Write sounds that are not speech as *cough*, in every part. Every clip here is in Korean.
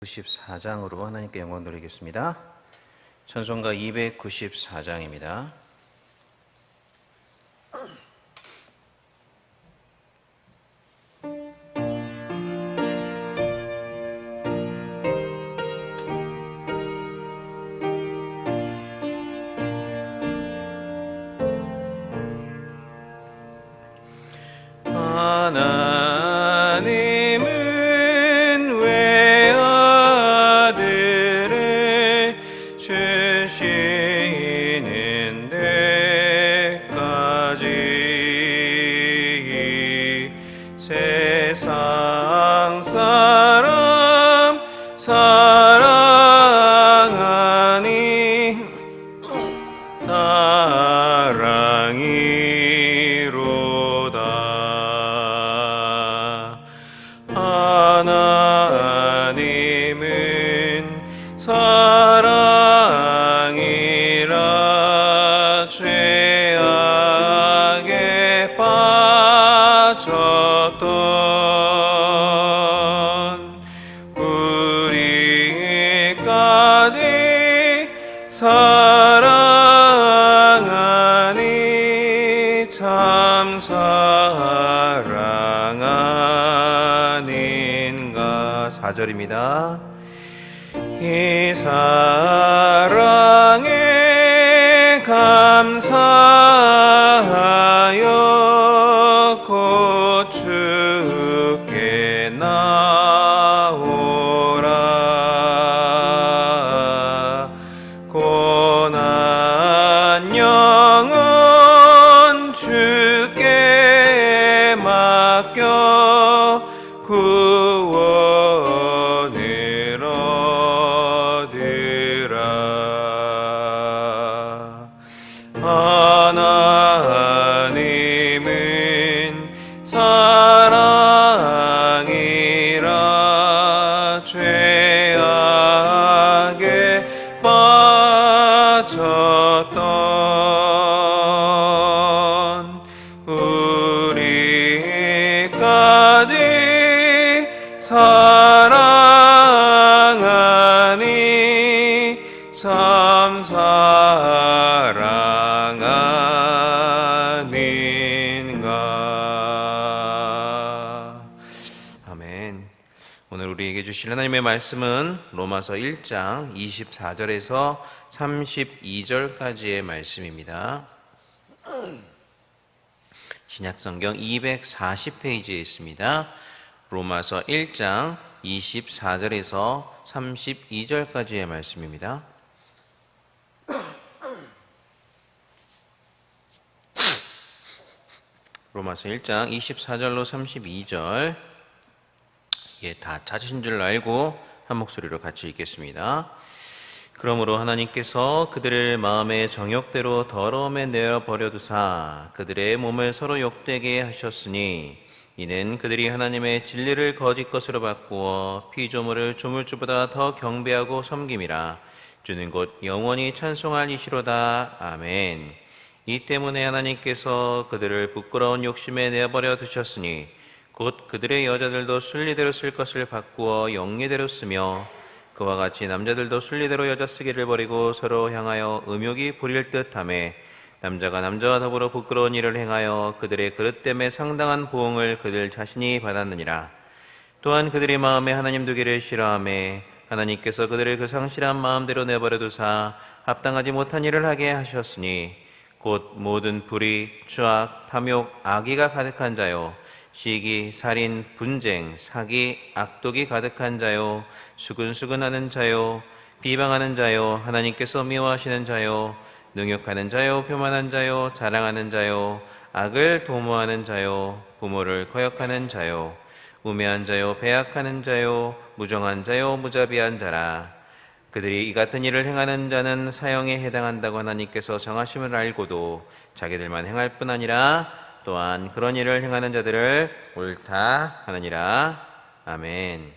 294장으로 하나님께 영광 돌리겠습니다. 찬송가 294장입니다. 사 우리에게 주실 하나님의 말씀은 로마서 1장 24절에서 32절까지의 말씀입니다 신약성경 240페이지에 있습니다. 로마서 1장 24절에서 32절까지의 말씀입니다. 로마서 1장 24절로 32절 예, 다 찾으신 줄 알고 한 목소리로 같이 읽겠습니다. 그러므로 하나님께서 그들을 마음의 정욕대로 더러움에 내어 버려두사 그들의 몸을 서로 욕되게 하셨으니 이는 그들이 하나님의 진리를 거짓 것으로 바꾸어 피조물을 조물주보다 더 경배하고 섬김이라. 주는 곧 영원히 찬송할 이시로다. 아멘. 이 때문에 하나님께서 그들을 부끄러운 욕심에 내버려 두셨으니 곧 그들의 여자들도 순리대로 쓸 것을 바꾸어 영리대로 쓰며 그와 같이 남자들도 순리대로 여자 쓰기를 버리고 서로 향하여 음욕이 부릴 듯함에 남자가 남자와 더불어 부끄러운 일을 행하여 그들의 그릇 때문에 상당한 보응을 그들 자신이 받았느니라. 또한 그들의 마음에 하나님 두기를 싫어하매 하나님께서 그들을 그 상실한 마음대로 내버려 두사 합당하지 못한 일을 하게 하셨으니 곧 모든 불의, 추악, 탐욕, 악의가 가득한 자요 시기, 살인, 분쟁, 사기, 악독이 가득한 자요 수근수근하는 자요 비방하는 자요 하나님께서 미워하시는 자요 능욕하는 자요 교만한 자요 자랑하는 자요 악을 도모하는 자요 부모를 거역하는 자요 우매한 자요 배약하는 자요 무정한 자요 무자비한 자라. 그들이 이 같은 일을 행하는 자는 사형에 해당한다고 하나님께서 정하심을 알고도 자기들만 행할 뿐 아니라 또한 그런 일을 행하는 자들을 옳다 하느니라 아멘.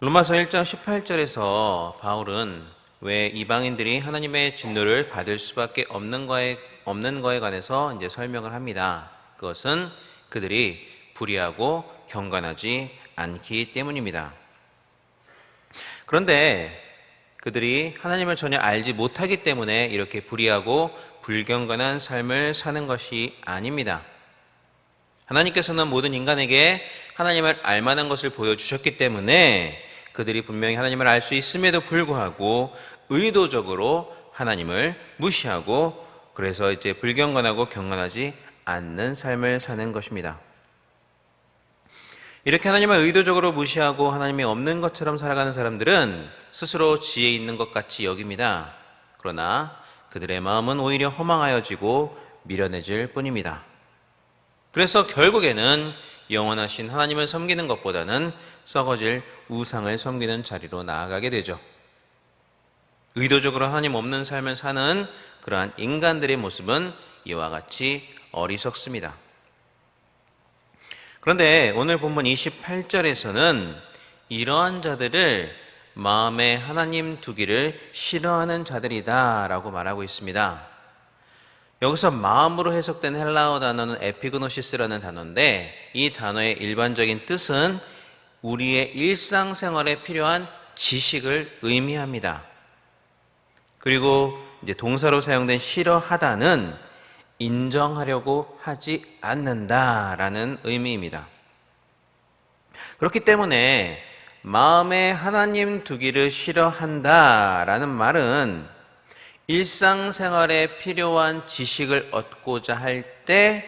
로마서 1장 18절에서 바울은 왜 이방인들이 하나님의 진노를 받을 수밖에 없는 거에 없는 거에 관해서 이제 설명을 합니다. 그것은 그들이 불의하고 경건하지 않기 때문입니다. 그런데 그들이 하나님을 전혀 알지 못하기 때문에 이렇게 불의하고 불경건한 삶을 사는 것이 아닙니다. 하나님께서는 모든 인간에게 하나님을 알만한 것을 보여주셨기 때문에 그들이 분명히 하나님을 알 수 있음에도 불구하고 의도적으로 하나님을 무시하고 그래서 이제 불경건하고 경건하지 않는 삶을 사는 것입니다. 이렇게 하나님을 의도적으로 무시하고 하나님이 없는 것처럼 살아가는 사람들은 스스로 지혜 있는 것 같이 여깁니다. 그러나 그들의 마음은 오히려 허망하여지고 미련해질 뿐입니다. 그래서 결국에는 영원하신 하나님을 섬기는 것보다는 썩어질 우상을 섬기는 자리로 나아가게 되죠. 의도적으로 하나님 없는 삶을 사는 그러한 인간들의 모습은 이와 같이 어리석습니다. 그런데 오늘 본문 28절에서는 이러한 자들을 마음에 하나님 두기를 싫어하는 자들이다 라고 말하고 있습니다. 여기서 마음으로 해석된 헬라어 단어는 에피그노시스라는 단어인데 이 단어의 일반적인 뜻은 우리의 일상생활에 필요한 지식을 의미합니다. 그리고 이제 동사로 사용된 싫어하다는 인정하려고 하지 않는다라는 의미입니다. 그렇기 때문에 마음에 하나님 두기를 싫어한다 라는 말은 일상생활에 필요한 지식을 얻고자 할 때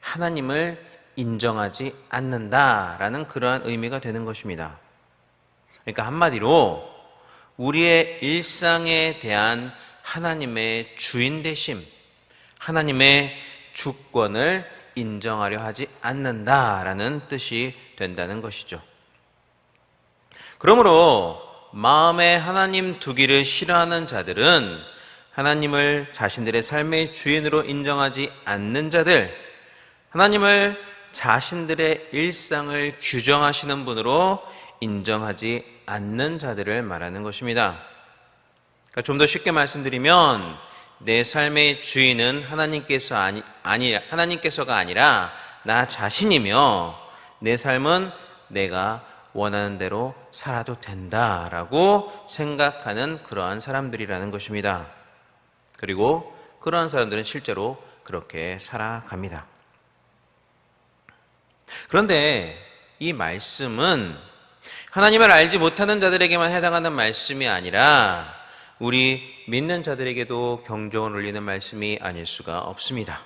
하나님을 인정하지 않는다 라는 그러한 의미가 되는 것입니다. 그러니까 한마디로 우리의 일상에 대한 하나님의 주인 되심, 하나님의 주권을 인정하려 하지 않는다라는 뜻이 된다는 것이죠. 그러므로 마음에 하나님 두기를 싫어하는 자들은 하나님을 자신들의 삶의 주인으로 인정하지 않는 자들, 하나님을 자신들의 일상을 규정하시는 분으로 인정하지 않는 자들을 말하는 것입니다. 그러니까 좀더 쉽게 말씀드리면 내 삶의 주인은 하나님께서 아니, 아니 하나님께서가 아니라 나 자신이며 내 삶은 내가 원하는 대로 살아도 된다라고 생각하는 그러한 사람들이라는 것입니다. 그리고 그러한 사람들은 실제로 그렇게 살아갑니다. 그런데 이 말씀은 하나님을 알지 못하는 자들에게만 해당하는 말씀이 아니라 우리 믿는 자들에게도 경종을 울리는 말씀이 아닐 수가 없습니다.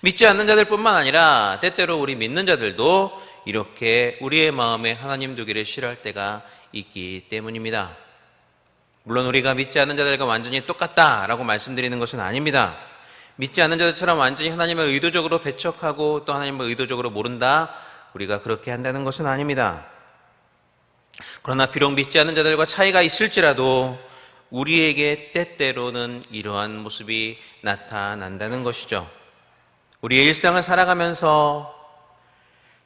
믿지 않는 자들뿐만 아니라 때때로 우리 믿는 자들도 이렇게 우리의 마음에 하나님 두기를 싫어할 때가 있기 때문입니다. 물론 우리가 믿지 않는 자들과 완전히 똑같다라고 말씀드리는 것은 아닙니다. 믿지 않는 자들처럼 완전히 하나님을 의도적으로 배척하고 또 하나님을 의도적으로 모른다. 우리가 그렇게 한다는 것은 아닙니다. 그러나 비록 믿지 않는 자들과 차이가 있을지라도 우리에게 때때로는 이러한 모습이 나타난다는 것이죠. 우리의 일상을 살아가면서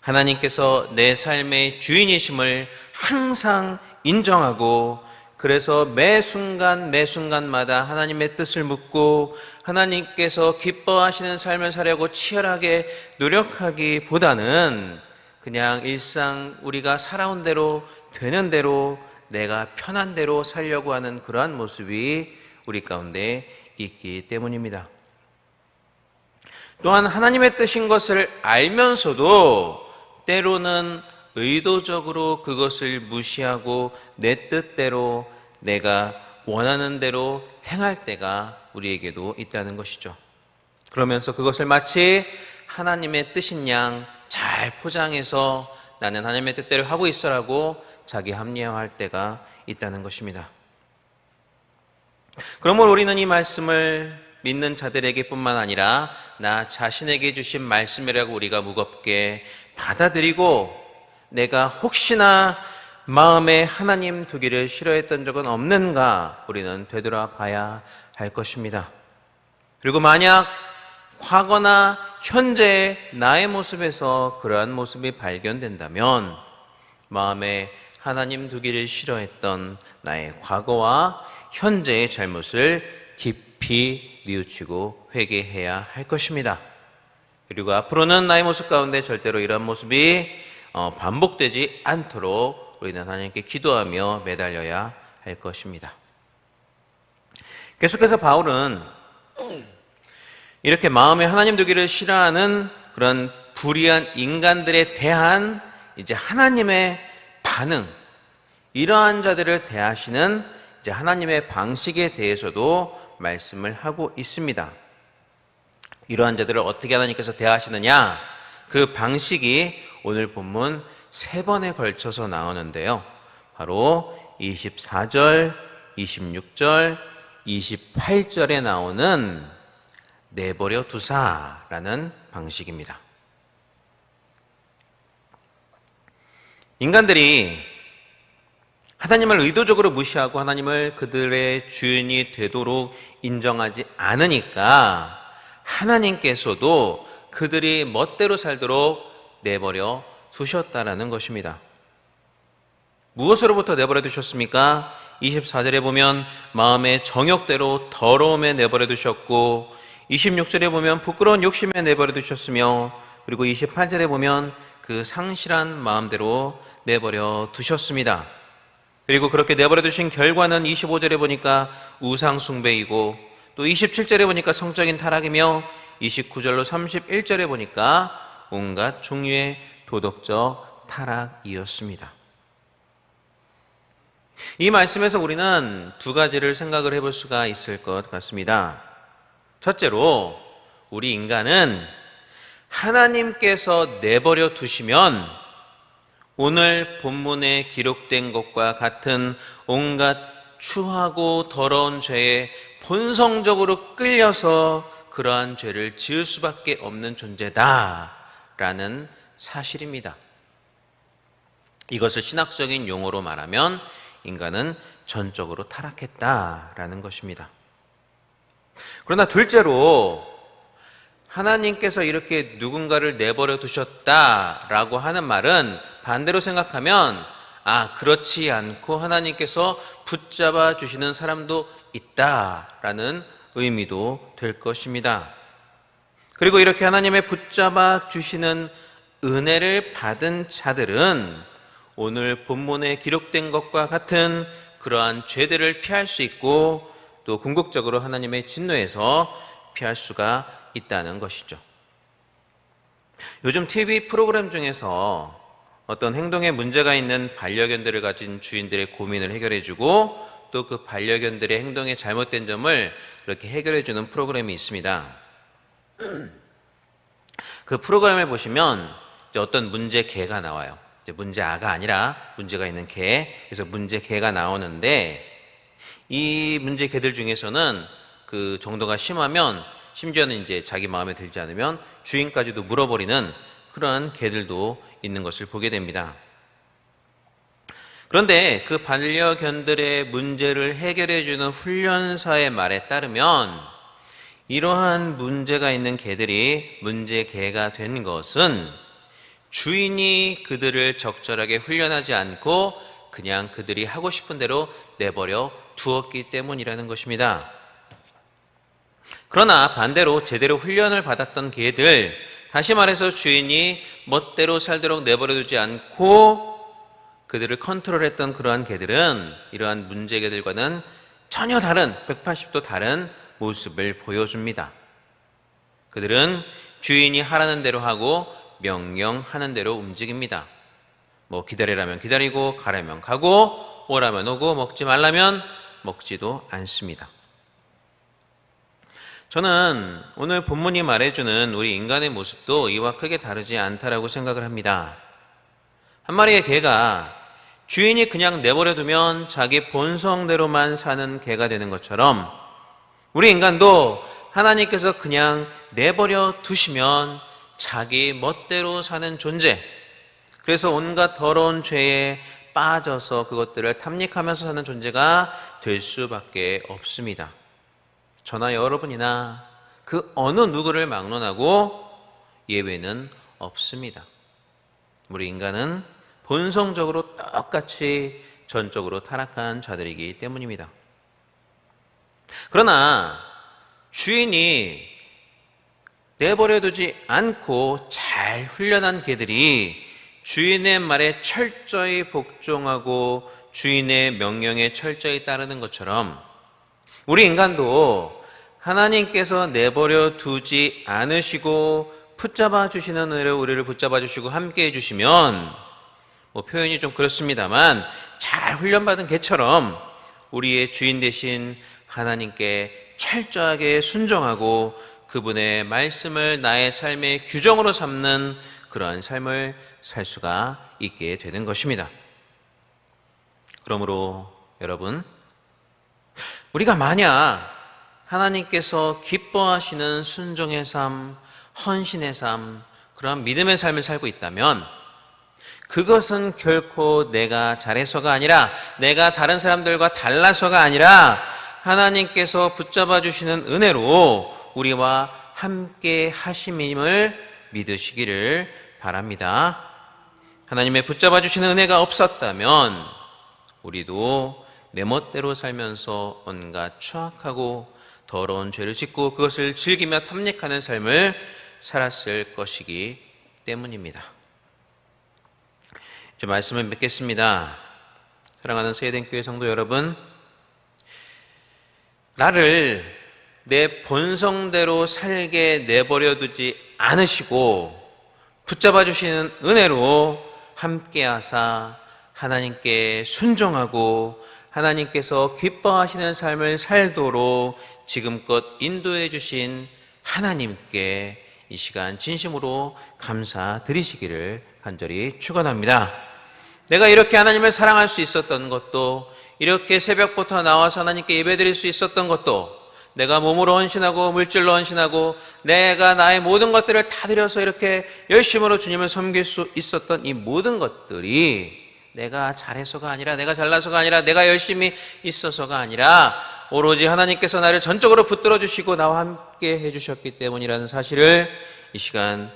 하나님께서 내 삶의 주인이심을 항상 인정하고 그래서 매 순간 매 순간마다 하나님의 뜻을 묻고 하나님께서 기뻐하시는 삶을 살려고 치열하게 노력하기보다는 그냥 일상 우리가 살아온 대로 되는 대로 내가 편한 대로 살려고 하는 그러한 모습이 우리 가운데 있기 때문입니다. 또한 하나님의 뜻인 것을 알면서도 때로는 의도적으로 그것을 무시하고 내 뜻대로 내가 원하는 대로 행할 때가 우리에게도 있다는 것이죠. 그러면서 그것을 마치 하나님의 뜻인 양 잘 포장해서 나는 하나님의 뜻대로 하고 있어라고 자기 합리화할 때가 있다는 것입니다. 그러므로 우리는 이 말씀을 믿는 자들에게뿐만 아니라 나 자신에게 주신 말씀이라고 우리가 무겁게 받아들이고 내가 혹시나 마음에 하나님 두기를 싫어했던 적은 없는가 우리는 되돌아 봐야 할 것입니다. 그리고 만약 과거나 현재의 나의 모습에서 그러한 모습이 발견된다면 마음에 하나님 두기를 싫어했던 나의 과거와 현재의 잘못을 깊이 뉘우치고 회개해야 할 것입니다. 그리고 앞으로는 나의 모습 가운데 절대로 이러한 모습이 어, 반복되지 않도록 우리는 하나님께 기도하며 매달려야 할 것입니다. 계속해서 바울은 이렇게 마음에 하나님 두기를 싫어하는 그런 불의한 인간들에 대한 이제 하나님의 반응, 이러한 자들을 대하시는 이제 하나님의 방식에 대해서도 말씀을 하고 있습니다. 이러한 자들을 어떻게 하나님께서 대하시느냐? 그 방식이 오늘 본문 세 번에 걸쳐서 나오는데요. 바로 24절, 26절, 28절에 나오는 내버려 두사라는 방식입니다. 인간들이 하나님을 의도적으로 무시하고 하나님을 그들의 주인이 되도록 인정하지 않으니까 하나님께서도 그들이 멋대로 살도록 내버려 두셨다라는 것입니다. 무엇으로부터 내버려 두셨습니까? 24절에 보면 마음의 정욕대로 더러움에 내버려 두셨고 26절에 보면 부끄러운 욕심에 내버려 두셨으며 그리고 28절에 보면 그 상실한 마음대로 내버려 두셨습니다. 그리고 그렇게 내버려 두신 결과는 25절에 보니까 우상 숭배이고 또 27절에 보니까 성적인 타락이며 29절로 31절에 보니까 온갖 종류의 도덕적 타락이었습니다. 이 말씀에서 우리는 두 가지를 생각을 해볼 수가 있을 것 같습니다. 첫째로, 우리 인간은 하나님께서 내버려 두시면 오늘 본문에 기록된 것과 같은 온갖 추하고 더러운 죄에 본성적으로 끌려서 그러한 죄를 지을 수밖에 없는 존재다라는 사실입니다. 이것을 신학적인 용어로 말하면 인간은 전적으로 타락했다라는 것입니다. 그러나 둘째로 하나님께서 이렇게 누군가를 내버려 두셨다라고 하는 말은 반대로 생각하면 아, 그렇지 않고 하나님께서 붙잡아 주시는 사람도 있다라는 의미도 될 것입니다. 그리고 이렇게 하나님의 붙잡아 주시는 은혜를 받은 자들은 오늘 본문에 기록된 것과 같은 그러한 죄들을 피할 수 있고 또 궁극적으로 하나님의 진노에서 피할 수가 있다는 것이죠. 요즘 TV 프로그램 중에서 어떤 행동에 문제가 있는 반려견들을 가진 주인들의 고민을 해결해주고 또 그 반려견들의 행동에 잘못된 점을 그렇게 해결해 주는 프로그램이 있습니다. *clears throat* 그 프로그램을 보시면 어떤 문제 개가 나와요. 문제 아가 아니라 문제가 있는 개. 그래서 문제 개가 나오는데 이 문제 개들 중에서는 그 정도가 심하면 심지어는 이제 자기 마음에 들지 않으면 주인까지도 물어버리는 그러한 개들도 있는 것을 보게 됩니다. 그런데 그 반려견들의 문제를 해결해 주는 훈련사의 말에 따르면 이러한 문제가 있는 개들이 문제 개가 된 것은 주인이 그들을 적절하게 훈련하지 않고 그냥 그들이 하고 싶은 대로 내버려 두었기 때문이라는 것입니다. 그러나 반대로 제대로 훈련을 받았던 개들, 다시 말해서 주인이 멋대로 살도록 내버려 두지 않고 그들을 컨트롤했던 그러한 개들은 이러한 문제 개들과는 전혀 다른 180도 다른 모습을 보여줍니다. 그들은 주인이 하라는 대로 하고 명령하는 대로 움직입니다. 뭐 기다리라면 기다리고 가라면 가고 오라면 오고 먹지 말라면 먹지도 않습니다. 저는 오늘 본문이 말해주는 우리 인간의 모습도 이와 크게 다르지 않다라고 생각을 합니다. 한 마리의 개가 주인이 그냥 내버려 두면 자기 본성대로만 사는 개가 되는 것처럼 우리 인간도 하나님께서 그냥 내버려 두시면 자기 멋대로 사는 존재, 그래서 온갖 더러운 죄에 빠져서 그것들을 탐닉하면서 사는 존재가 될 수밖에 없습니다. 저나 여러분이나 그 어느 누구를 막론하고 예외는 없습니다. 우리 인간은 본성적으로 똑같이 전적으로 타락한 자들이기 때문입니다. 그러나 주인이 내버려두지 않고 잘 훈련한 개들이 주인의 말에 철저히 복종하고 주인의 명령에 철저히 따르는 것처럼 우리 인간도 하나님께서 내버려 두지 않으시고 붙잡아 주시는 은혜로 우리를 붙잡아 주시고 함께 해 주시면 뭐 표현이 좀 그렇습니다만 잘 훈련받은 개처럼 우리의 주인 되신 하나님께 철저하게 순종하고 그분의 말씀을 나의 삶의 규정으로 삼는 그러한 삶을 살 수가 있게 되는 것입니다. 그러므로 여러분, 우리가 만약 하나님께서 기뻐하시는 순종의 삶, 헌신의 삶, 그런 믿음의 삶을 살고 있다면 그것은 결코 내가 잘해서가 아니라 내가 다른 사람들과 달라서가 아니라 하나님께서 붙잡아 주시는 은혜로 우리와 함께 하심임을 믿으시기를 바랍니다. 하나님의 붙잡아 주시는 은혜가 없었다면 우리도 내 멋대로 살면서 온갖 추악하고 더러운 죄를 짓고 그것을 즐기며 탐닉하는 삶을 살았을 것이기 때문입니다. 이제 말씀을 맺겠습니다. 사랑하는 세대교회 성도 여러분, 나를 내 본성대로 살게 내버려 두지 않으시고 붙잡아 주시는 은혜로 함께 하사 하나님께 순종하고 하나님께서 기뻐하시는 삶을 살도록 지금껏 인도해 주신 하나님께 이 시간 진심으로 감사드리시기를 간절히 축원합니다. 내가 이렇게 하나님을 사랑할 수 있었던 것도 이렇게 새벽부터 나와서 하나님께 예배드릴 수 있었던 것도 내가 몸으로 헌신하고 물질로 헌신하고 내가 나의 모든 것들을 다 드려서 이렇게 열심으로 주님을 섬길 수 있었던 이 모든 것들이 내가 잘해서가 아니라 내가 잘나서가 아니라 내가 열심히 있어서가 아니라 오로지 하나님께서 나를 전적으로 붙들어 주시고 나와 함께 해 주셨기 때문이라는 사실을 이 시간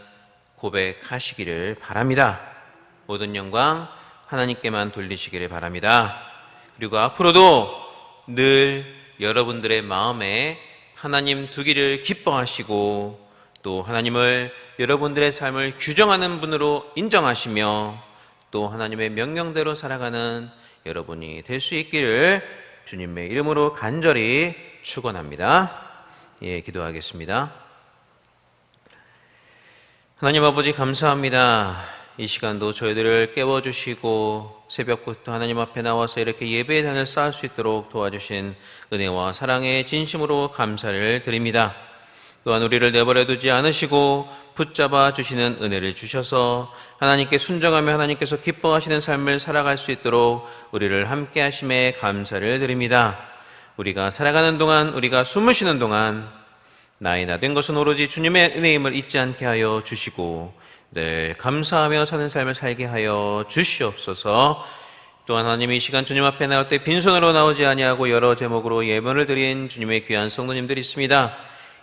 고백하시기를 바랍니다. 모든 영광 하나님께만 돌리시기를 바랍니다. 그리고 앞으로도 늘 여러분들의 마음에 하나님 두기를 기뻐하시고 또 하나님을 여러분들의 삶을 규정하는 분으로 인정하시며 또 하나님의 명령대로 살아가는 여러분이 될 수 있기를 주님의 이름으로 간절히 축원합니다. 예, 기도하겠습니다. 하나님 아버지 감사합니다. 이 시간도 저희들을 깨워주시고 새벽부터 하나님 앞에 나와서 이렇게 예배의 단을 쌓을 수 있도록 도와주신 은혜와 사랑의 진심으로 감사를 드립니다. 또한 우리를 내버려 두지 않으시고 붙잡아 주시는 은혜를 주셔서 하나님께 순종하며 하나님께서 기뻐하시는 삶을 살아갈 수 있도록 우리를 함께 하심에 감사를 드립니다. 우리가 살아가는 동안 우리가 숨을 쉬는 동안 나이 나 된 것은 오로지 주님의 은혜임을 잊지 않게 하여 주시고 늘 감사하며 사는 삶을 살게 하여 주시옵소서. 또 하나님이 이 시간 주님 앞에 나올 때 빈손으로 나오지 아니하고 여러 제목으로 예물을 드린 주님의 귀한 성도님들이 있습니다.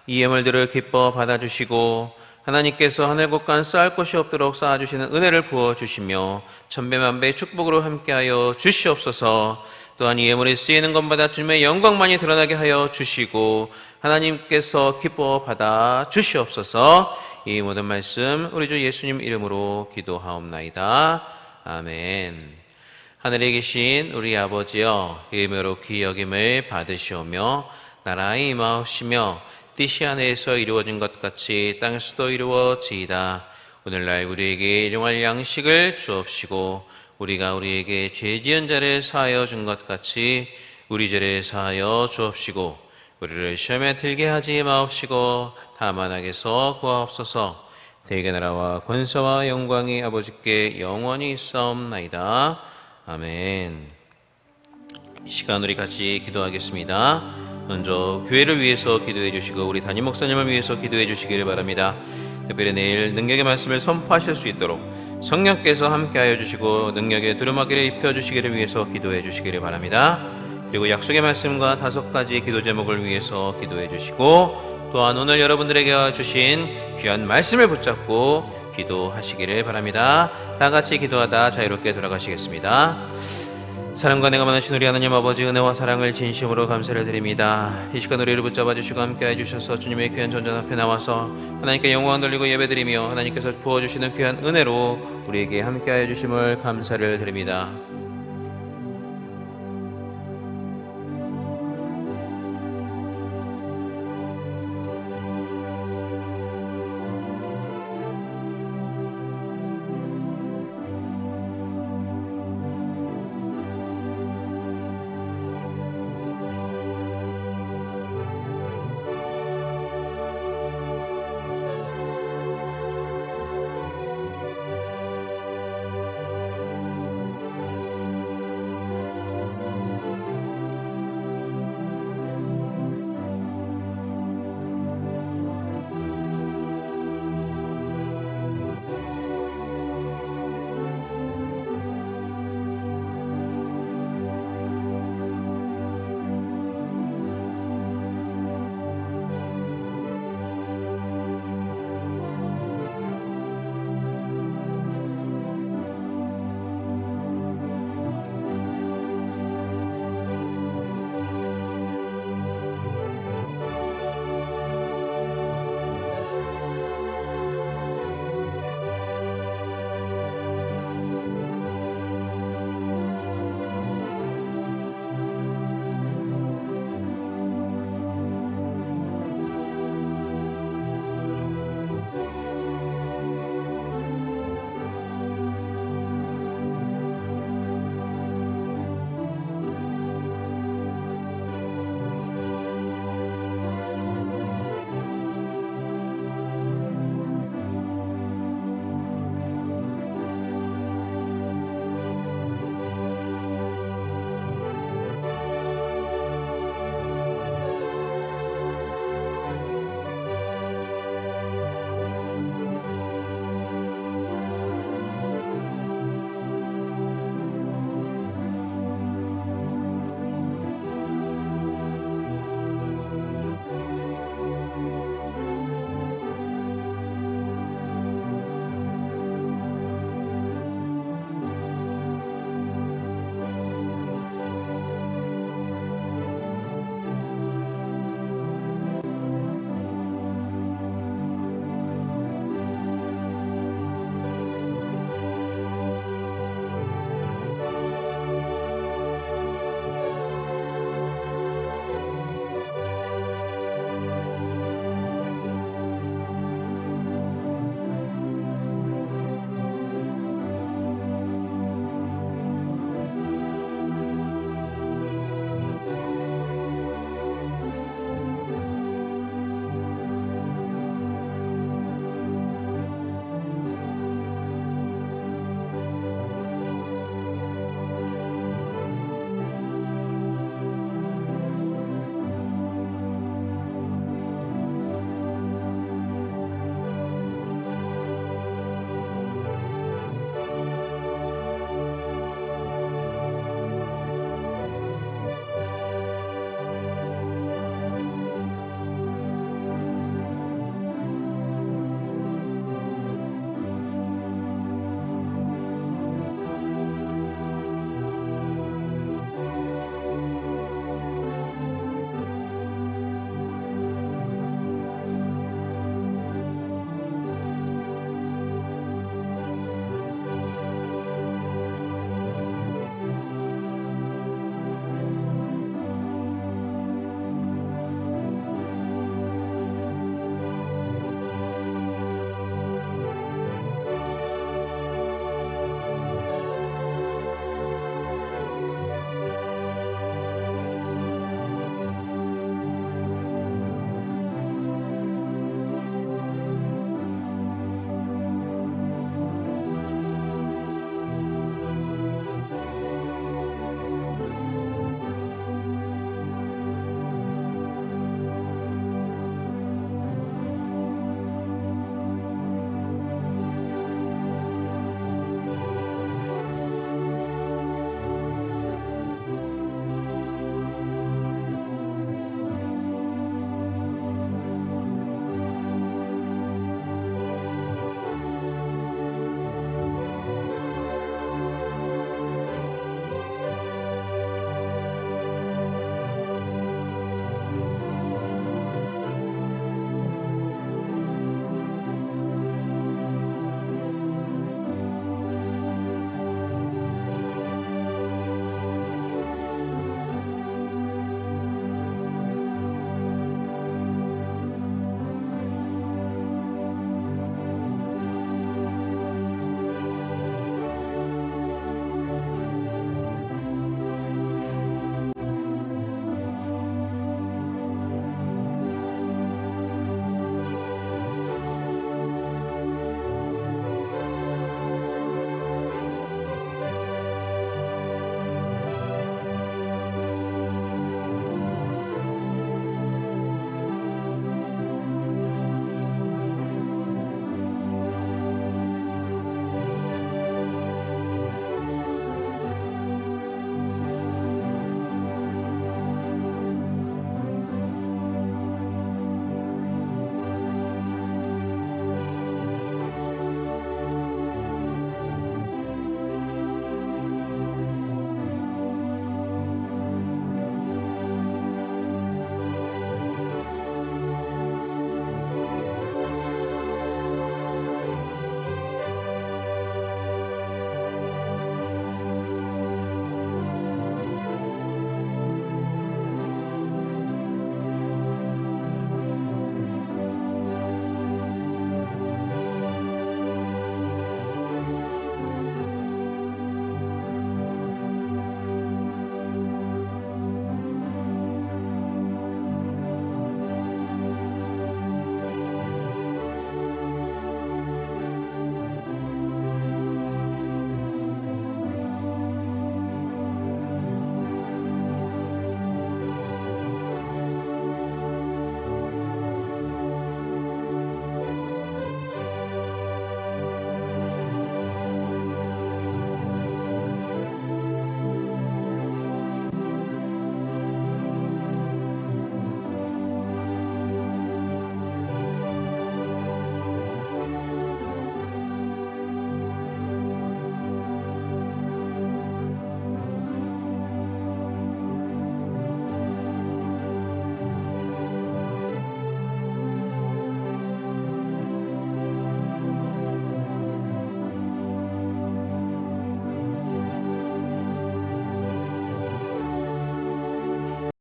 이 예물들을 기뻐 받아주시고 하나님께서 하늘 곳간 쌓을 곳이 없도록 쌓아주시는 은혜를 부어주시며 천배만배의 축복으로 함께하여 주시옵소서 또한 이 예물이 쓰이는 것마다 주님의 영광만이 드러나게 하여 주시고 하나님께서 기뻐 받아 주시옵소서 이 모든 말씀 우리 주 예수님 이름으로 기도하옵나이다 아멘 하늘에 계신 우리 아버지여 예매로 기여김을 받으시오며 나라의 임하옵시며 뜻이 하늘에서 이루어진 것 같이 땅에서도 이루어지이다. 오늘날 우리에게 일용할 양식을 주옵시고 우리가 우리에게 죄 지은 자를 사하여 준 것 같이 우리 죄를 사하여 주옵시고 우리를 시험에 들게 하지 마옵시고 다만 악에서 구하옵소서 대개 나라와 권세와 영광이 아버지께 영원히 있사옵나이다. 아멘 이 시간 우리 같이 기도하겠습니다. 먼저 교회를 위해서 기도해 주시고 우리 담임 목사님을 위해서 기도해 주시기를 바랍니다. 특별히 내일 능력의 말씀을 선포하실 수 있도록 성령께서 함께하여 주시고 능력의 두루마기를 입혀 주시기를 위해서 기도해 주시기를 바랍니다. 그리고 약속의 말씀과 다섯 가지 기도 제목을 위해서 기도해 주시고 또한 오늘 여러분들에게 주신 귀한 말씀을 붙잡고 기도하시기를 바랍니다. 다 같이 기도하다 자유롭게 돌아가시겠습니다. 사랑과 내가 많으신 우리 하나님 아버지 은혜와 사랑을 진심으로 감사를 드립니다. 이 시간 우리를 붙잡아 주시고 함께 해 주셔서 주님의 귀한 전전 앞에 나와서 하나님께 영광 돌리고 예배드리며 하나님께서 부어 주시는 귀한 은혜로 우리에게 함께 해 주심을 감사를 드립니다.